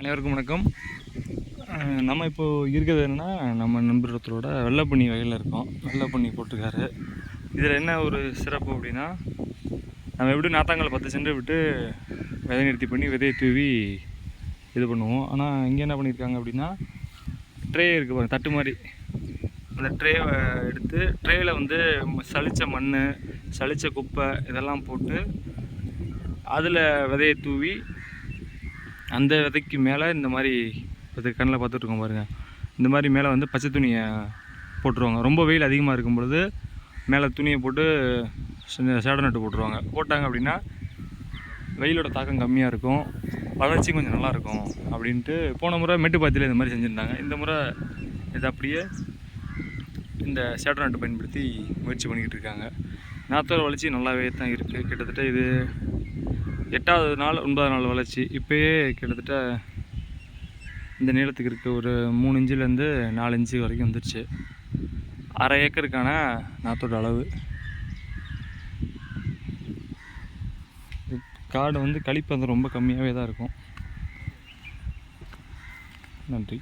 அனைவருக்கும் வணக்கம். நம்ம இப்போ இருக்கிறது என்னென்னா நம்ம நண்பர்களோட வெள்ளப்பண்ணி வெள்ளைப்பண்ணி இருக்கோம். வெள்ளைப்பண்ணி போட்டிருக்காரு. இதில் என்ன ஒரு சிறப்பு அப்படின்னா நம்ம எப்படி நாத்தாங்களை பத்து சென்று விட்டு விதை நிறுத்தி பண்ணி விதையை தூவி இது பண்ணுவோம். ஆனால் இங்கே என்ன பண்ணியிருக்காங்க அப்படின்னா ட்ரே இருக்குது பாருங்கள் தட்டு மாதிரி. அந்த ட்ரேவை எடுத்து ட்ரேயில் வந்து சளிச்ச சலிச்ச மண் சளிச்ச குப்பை இதெல்லாம் போட்டு அதில் விதையை தூவி அந்த விதைக்கு மேலே இந்த மாதிரி இப்போ கண்ணில் பார்த்துட்ருக்கோம் பாருங்கள் இந்த மாதிரி மேலே வந்து பச்சை துணியை போட்டுருவாங்க. ரொம்ப வெயில் அதிகமாக இருக்கும் பொழுது மேலே துணியை போட்டு சேடை நட்டு போட்டுருவாங்க. போட்டாங்க அப்படின்னா வெயிலோட தாக்கம் கம்மியாக இருக்கும். வளர்ச்சி கொஞ்சம் நல்லாயிருக்கும் அப்படின்ட்டு போன முறை மேட்டுப்பாத்தியில் இந்த மாதிரி செஞ்சுருந்தாங்க. இந்த முறை இது அப்படியே இந்த சேட்டை நட்டு பயன்படுத்தி முயற்சி பண்ணிக்கிட்டு இருக்காங்க. நாத்தோட வளர்ச்சி நல்லாவே தான் இருக்குது கிட்டத்தட்ட இது எட்டாவது நாள் ஒன்பதாவது நாள் வளர்ச்சி. இப்போயே கிட்டத்தட்ட இந்த நீளத்துக்கு இருக்க ஒரு மூணு இன்ச்சுலேருந்து நாலு இன்ச்சு வரைக்கும் வந்துருச்சு. அரை ஏக்கருக்கான நாத்தோட அளவு. காடு வந்து கழிப்பு வந்து ரொம்ப கம்மியாகவே தான் இருக்கும். நன்றி.